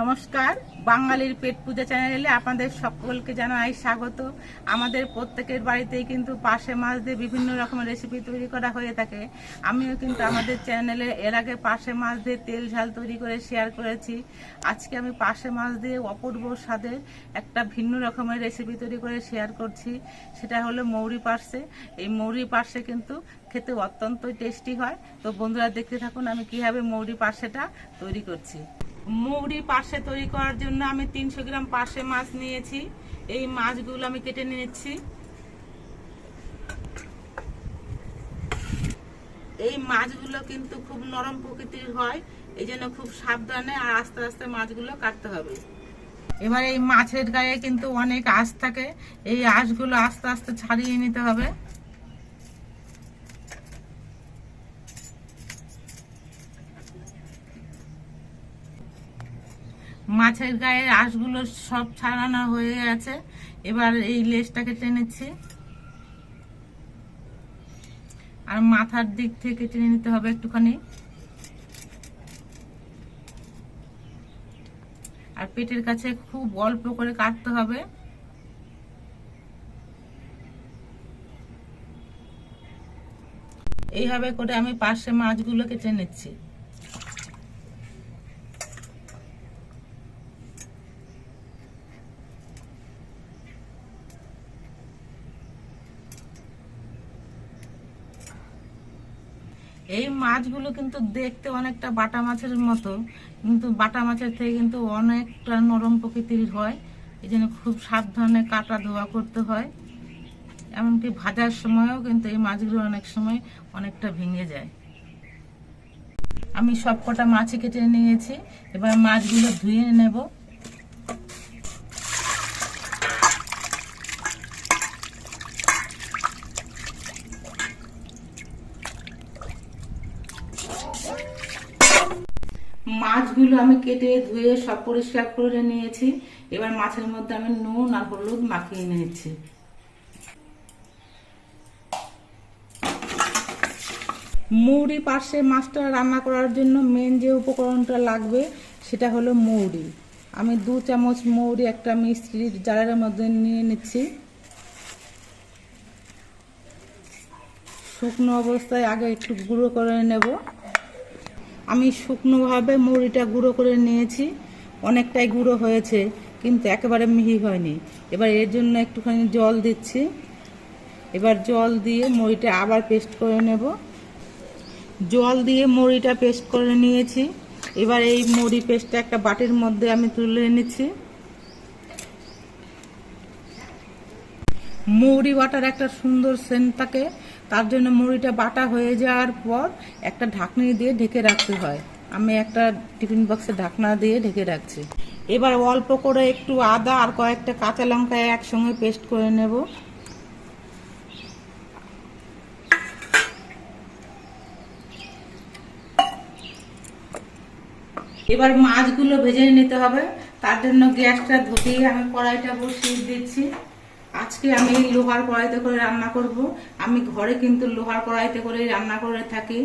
নমস্কার, বাঙালির পেট পূজা চ্যানেলে আপনাদের সকলকে জানাই স্বাগত। আমাদের প্রত্যেকের বাড়িতেই কিন্তু পাশে মাছ দিয়ে বিভিন্ন রকমের রেসিপি তৈরি করা হয়ে থাকে। আমিও কিন্তু আমাদের চ্যানেলে এর আগে পাশে মাছ দিয়ে তেল ঝাল তৈরি করে শেয়ার করেছি। আজকে আমি পাশে মাছ দিয়ে অপূর্ব স্বাদের একটা ভিন্ন রকমের রেসিপি তৈরি করে শেয়ার করছি। সেটা হলো মৌরি পার্সে এই মৌরি পার্সে কিন্তু খেতে অত্যন্ত টেস্টি হয়। তো বন্ধুরা দেখতে থাকুন আমি কীভাবে মৌরি পার্সেটা তৈরি করছি। মৌরি পার্সে তৈরি করার জন্য আমি তিনশো গ্রাম পার্সে মাছ নিয়েছি। এই মাছগুলো আমি কেটে নিয়েছি। এই মাছগুলো কিন্তু খুব নরম প্রকৃতির হয়, এই জন্য খুব সাবধানে আর আস্তে আস্তে মাছগুলো কাটতে হবে। এবার এই মাছের গায়ে কিন্তু অনেক আঁশ থাকে, এই আঁশগুলো আস্তে আস্তে ছাড়িয়ে নিতে হবে। মাছের গায়ের আঁশগুলো সব ছাড়ানো হয়ে গেছে। এবার এই লেজটাকে টেনেছি আর মাথার দিক থেকে টেনে নিতে হবে একটুখানি। আর পেটের কাছে খুব অল্প করে কাটতে হবে। এইভাবে করে আমি পাশে মাছগুলো কেটে নিচ্ছি। এই মাছগুলো কিন্তু দেখতে অনেকটা বাটা মাছের মতো, কিন্তু বাটা মাছের থেকে কিন্তু অনেকটা নরম প্রকৃতির হয়। এই জন্য খুব সাবধানে কাটা ধোয়া করতে হয়। এমনকি ভাজার সময়ও কিন্তু এই মাছগুলো অনেক সময় অনেকটা ভেঙে যায়। আমি সব কটা মাছই কেটে নিয়েছি। এবার মাছগুলো ধুয়ে নেব। মাছগুলো আমি কেটে ধুয়ে সব পরিষ্কার করে নিয়েছি। এবার মাছের মধ্যে আমি নুন আর হলুদ মাখিয়ে নিয়েছি। মৌরি পাশে মাছটা রান্না করার জন্য মেন যে উপকরণটা লাগবে, সেটা হলো মৌরি আমি দু চামচ মৌরি একটা মিস্ত্রির জারের মধ্যে নিয়ে নিচ্ছি। শুকনো অবস্থায় আগে একটু গুঁড়ো করে নেব। আমি শুকনোভাবে মুড়িটা গুঁড়ো করে নিয়েছি। অনেকটাই গুঁড়ো হয়েছে, কিন্তু একেবারে মিহি হয়নি। এবার এর জন্য একটুখানি জল দিচ্ছি। এবার জল দিয়ে মুড়িটা আবার পেস্ট করে নেব। জল দিয়ে মুড়িটা পেস্ট করে নিয়েছি। এবার এই মুড়ি পেস্টটা একটা বাটির মধ্যে আমি তুলে নিচ্ছি। মৌরি বাটার একটা সুন্দর সেন্ট থাকে। তার জন্য মুড়িটা বাটা হয়ে যাওয়ার পর একটা ঢাকনি দিয়ে ঢেকে রাখতে হয়। আমি একটা টিফিন বক্সে ঢাকনা দিয়ে ঢেকে রাখছি। এবার অল্প করে একটু আদা আর কয়েকটা কাঁচা লঙ্কা একসঙ্গে পেস্ট করে নেব। এবার মাছগুলো ভেজে নিতে হবে। তার জন্য গ্যাসটা ধুতিয়ে আমি কড়াইটা বসিয়ে দিচ্ছি। আজকে আমি লোহার কড়াইতে করে রান্না করব। আমি ঘরে কিন্তু লোহার কড়াইতে করে রান্না করে থাকি,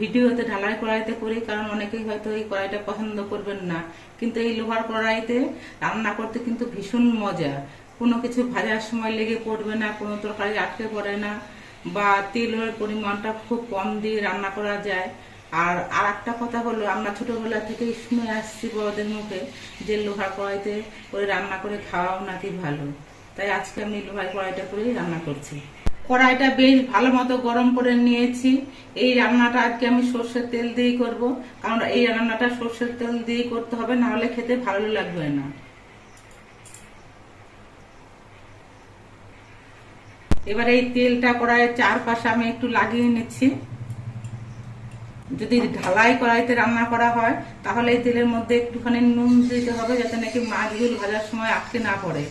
ভিডিওতে ঢালাই কড়াইতে করি, কারণ অনেকেই হয়তো এই কড়াইটা পছন্দ করবেন না। কিন্তু এই লোহার কড়াইতে রান্না করতে কিন্তু ভীষণ মজা। কোনো কিছু ভাজার সময় লেগে পড়বে না, কোনো তরকারি আটকে পড়ে না, বা তেলের পরিমাণটা খুব কম দিয়ে রান্না করা যায়। আর আর একটা কথা হলো, আমরা ছোটোবেলা থেকেই শুনে আসছি বড়দের মুখে যে লোহার কড়াইতে করে রান্না করে খাওয়াও নাকি ভালো। তাই আজকে আমি লোহার কড়াইটা করেই রান্না করছি। কড়াইটা বেশ ভালো মতো গরম করে নিয়েছি। এই রান্নাটা আজকে আমি সর্ষের তেল দিয়েই করব। কারণ এই রান্নাটা সর্ষের তেল দিয়েই করতে হবে, না হলে খেতে ভালো লাগবে না। এবার এই তেলটা কড়াইয়ের চারপাশে আমি একটু লাগিয়ে নিচ্ছি। যদি ঢালাই কড়াইতে রান্না করা হয়, তাহলে এই তেলের মধ্যে একটুখানি নুন দিতে হবে, যাতে নাকি মাছগুলো ভাজার সময় আটকে না পড়ে।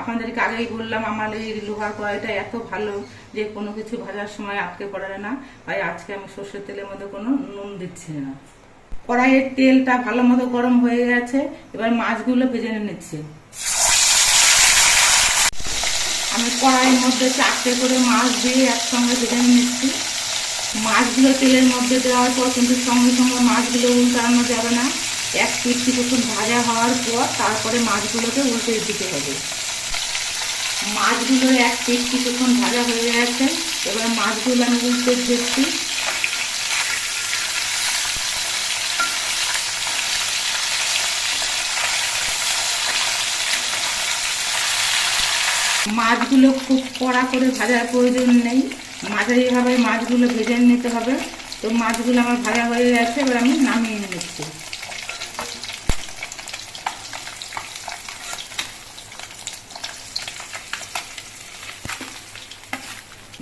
আপনাদেরকে আগেই বললাম আমার এই লোহার কড়াইটা এত ভালো যে কোনো কিছু ভাজার সময় আটকে পড়ে না। তাই আজকে আমি সর্ষের তেলের মধ্যে কোনো নুন দিচ্ছি না। কড়াইয়ের তেলটা ভালো মতো গরম হয়ে গেছে, এবার মাছগুলো ভেজে নিচ্ছি। আমি কড়াইয়ের মধ্যে চারটে করে মাছ দিয়ে একসঙ্গে ভেজে নিচ্ছি। মাছগুলো তেলের মধ্যে দেওয়ার পর কিন্তু সঙ্গে সঙ্গে মাছগুলো উল্টানো যাবে না। এক পিঠ কিছুক্ষণ ভাজা হওয়ার পর তারপরে মাছগুলোকে উল্টে দিতে হবে। মাছগুলো এক পিঠ কিছুক্ষণ ভাজা হয়ে গেছে। এবার মাছগুলো আমি উল্টে দিচ্ছি। মাছগুলো খুব কড়া করে ভাজার প্রয়োজন নেই। মাঝারিভাবে মাছগুলো ভেজে নিতে হবে, তো মাছগুলো আমার ভাজা হয়ে গেছে, এবার আমি নামিয়ে নিচ্ছি।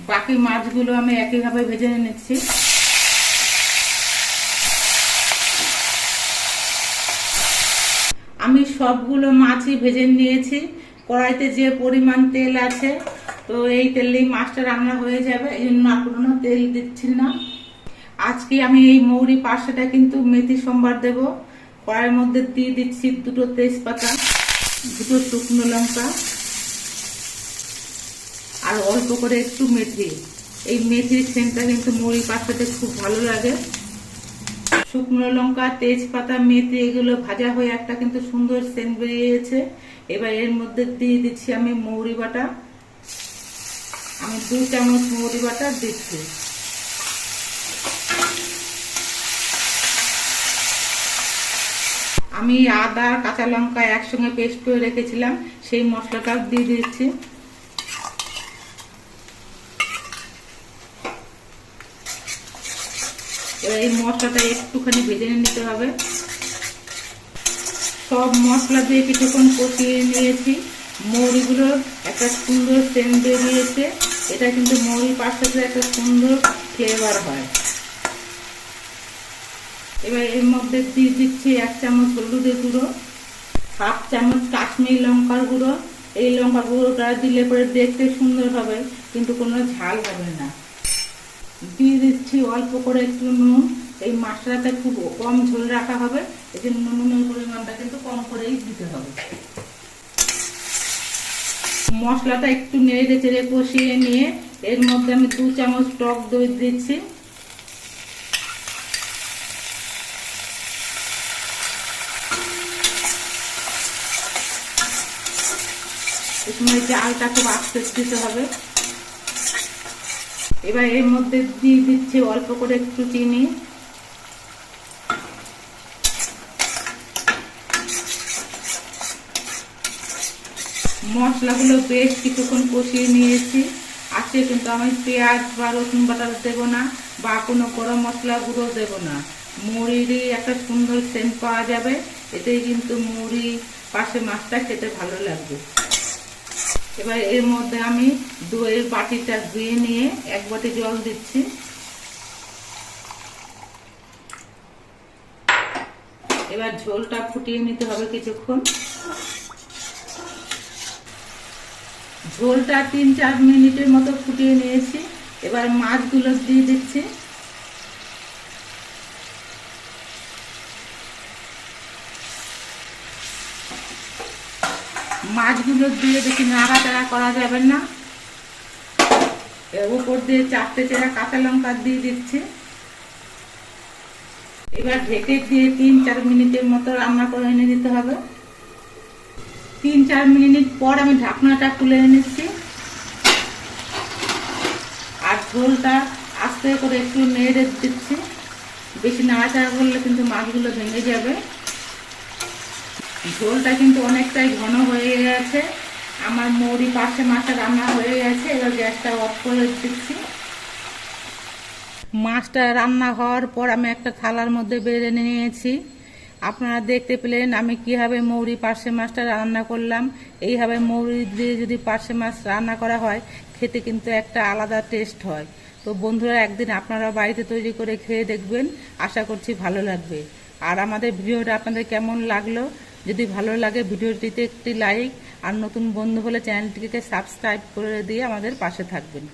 বাকি মাছগুলো আমি একইভাবে ভেজে নিচ্ছি। আমি সবগুলো মাছই ভেজে নিয়েছি। কড়াইতে যে পরিমাণ তেল আছে, তো এই তেলেই মাছটা রান্না হয়ে যাবে। এই জন্য আর কোনো তেল দিচ্ছি না। আজকে আমি এই মৌরি পার্শ্বটা কিন্তু মেথি সোমবার দেব। কড়াইয়ের মধ্যে দিয়ে দিচ্ছি দুটো তেজপাতা, দুটো শুকনো লঙ্কা আর অল্প করে একটু মেথি। এই মেথির সেন্টটা কিন্তু মুড়ি পাতাতে খুব ভালো লাগে। শুকনো লঙ্কা, তেজপাতা, মেথি এগুলো ভাজা হয়ে একটা কিন্তু সুন্দর সেন্ট বেরিয়েছে। এবার এর মধ্যে দিয়ে দিচ্ছি আমি মৌরি বাটা। আমি দু চামচ মৌরি বাটা দিচ্ছি। আমি আদা, কাঁচা লঙ্কা একসঙ্গে পেস্ট করে রেখেছিলাম। সেই মশলাটাও দিয়ে দিচ্ছি। এবার এই মশলাটা একটুখানি ভেজে নিতে হবে। সব মশলা দিয়ে কিছুক্ষণ কষিয়ে নিয়েছি। মৌরিগুলোর একটা সুন্দর সেন্ট বেরিয়েছে এটা কিন্তু মৌরি পাশে একটা সুন্দর ফ্লেভার হয়। এবার এর মধ্যে দিয়ে দিচ্ছি এক চামচ হলুদের গুঁড়ো, হাফ চামচ কাশ্মীর লঙ্কার গুঁড়ো। এই লঙ্কা গুঁড়োটা দিলে পরে দেখতে সুন্দর হবে, কিন্তু কোনো ঝাল হবে না। দিয়ে দিচ্ছি অল্প করে একটু নুন। এই মাছটাতে খুব কম ঝোল রাখা হবে এই জন্য নুনের পরিমাণটা কিন্তু কম করেই দিতে হবে। মশলাটা একটু নেড়ে চেড়ে কষিয়ে নিয়ে এর মধ্যে আমি দু চামচ টক দই দিচ্ছি। এই সময় চালটা খুব আস্তে দিতে হবে। এবার এর মধ্যে দিয়ে দিচ্ছি অল্প করে একটু চিনি। মশলাগুলো বেশ কিছুক্ষণ কষিয়ে নিয়েছি। আজকে কিন্তু আমি পেঁয়াজ বা রসুন বাটা দেব না বা কোনো গরম মশলা গুঁড়ো দেব না। মুড়িরই একটা সুন্দর সেন্ট পাওয়া যাবে। এতেই কিন্তু মুড়ি, পাশে মাছটা খেতে ভালো লাগবে। এবার এর মধ্যে আমি দইয়ের বাটিটা ধুয়ে নিয়ে এক বাটি জল দিচ্ছি। এবার ঝোলটা ফুটিয়ে নিতে হবে কিছুক্ষণ। ঝোলটা তিন চার মিনিটের মতো ফুটিয়ে নিয়েছি। এবার মাছগুলো দিয়ে দিচ্ছি। মাছগুলো দিয়ে বেশি নাড়াচাড়া করা যাবে না। এর উপর দিয়ে চারটে চেরা কাঁচা লঙ্কা দিয়ে দিচ্ছি। এবার ঢেকে দিয়ে তিন চার মিনিটের মতো রান্না করে এনে দিতে হবে। তিন চার মিনিট পর আমি ঢাকনাটা খুলে এনেছি। আর ঝোলটা আস্তে করে একটু নেড়ে দিচ্ছি। বেশি নাড়াচাড়া করলে কিন্তু মাছগুলো ভেঙে যাবে। ঝোলটা কিন্তু অনেকটাই ঘন হয়ে গেছে। আমার মৌরি পাশে মাছটা রান্না হয়ে গেছে, এবার গ্যাসটা অফ করে দিচ্ছি। মাছটা রান্না হওয়ার পর আমি একটা থালার মধ্যে বেড়ে নিয়েছি। আপনারা দেখতে পেলেন আমি কীভাবে মৌরি পার্শে মাছটা রান্না করলাম। এইভাবে মৌরি দিয়ে যদি পার্শে মাছ রান্না করা হয়, খেতে কিন্তু একটা আলাদা টেস্ট হয়। তো বন্ধুরা, একদিন আপনারা বাড়িতে তৈরি করে খেয়ে দেখবেন। আশা করছি ভালো লাগবে। আর আমাদের ভিডিওটা আপনাদের কেমন লাগল যদি ভালো লাগে ভিডিওটিতে একটি লাইক আর নতুন বন্ধু হলে চ্যানেলটিকে সাবস্ক্রাইব করে দিয়ে আমাদের পাশে থাকবেন।